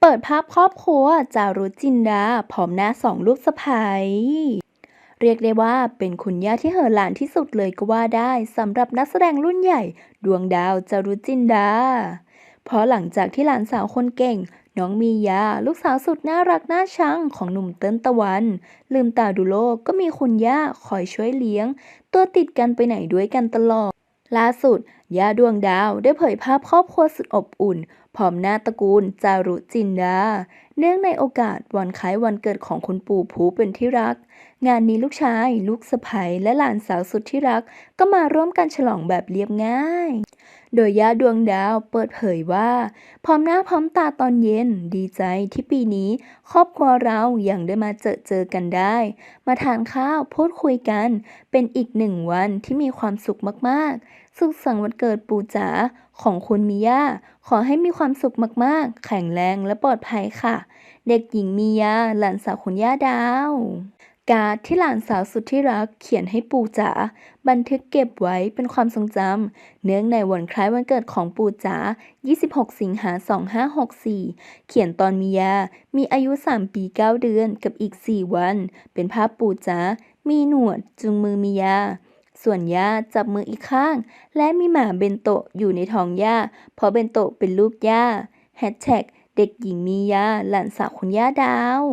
เปิดภาพครอบครัวจารุจินดาพร้อมหน้าสองลูกสะใภ้เรียกได้ว่าเป็นคุณย่าที่เหอหลานที่สุดเลยก็ว่าได้สำหรับนักแสดงรุ่นใหญ่ ดวงดาวจารุจินดา เพราะหลังจากที่หลานสาวคนเก่ง น้องมียา ลูกสาวสุดน่ารักน่าชังของหนุ่มเติ้ลตะวัน ลืมตาดูโลกก็มีคุณย่าคอยช่วยเลี้ยง ตัวติดกันไปไหนด้วยกันตลอด ล่าสุดย่าดวงดาวได้เผยภาพครอบครัวสุดอบอุ่น พร้อมหน้าตระกูล จารุจินดา เนื่องในโอกาสวันคล้ายวันเกิดของคุณปู่ผู้เป็นที่รัก งานนี้ลูกชาย ลูกสะใภ้และหลานสาวสุดที่รัก ก็มาร่วมกันฉลองแบบเรียบง่าย โดยย่าดวงดาวเปิดเผยว่า พร้อมหน้าพร้อมตาตอนเย็นดีใจที่ปีนี้ ครอบครัวเรายังได้มาเจอเจอกันได้ มาทานข้าวพูดคุยกัน เป็นอีกหนึ่งวันที่มีความสุขมากๆ สุขสันต์วันเกิดปู่จ๋าของคุณมิยาขอให้มีความสุขมากๆ แข็งแรงและปลอดภัยค่ะ เด็กหญิงมียาหลานสาวคุณย่าดาว การ์ดที่หลานสาวสุดที่รักเขียนให้ปู่จ๋าบันทึกเก็บไว้เป็นความทรงจำเนื่องในวันคล้ายวันเกิดของปู่จ๋า 26 สิงหา 2564 เขียนตอนมียา มีอายุ 3 ปี 9 เดือนกับอีก 4 วัน เป็นภาพปู่จ๋า มีหนวดจุงมือมียา ส่วนย่าจับมืออีกข้าง และมีหมาเบนโตะอยู่ในท้องย่า เพราะเบนโตะเป็นลูกย่าแฮชแท็กเด็กหญิงมียาหลานสาวคุณย่าดาว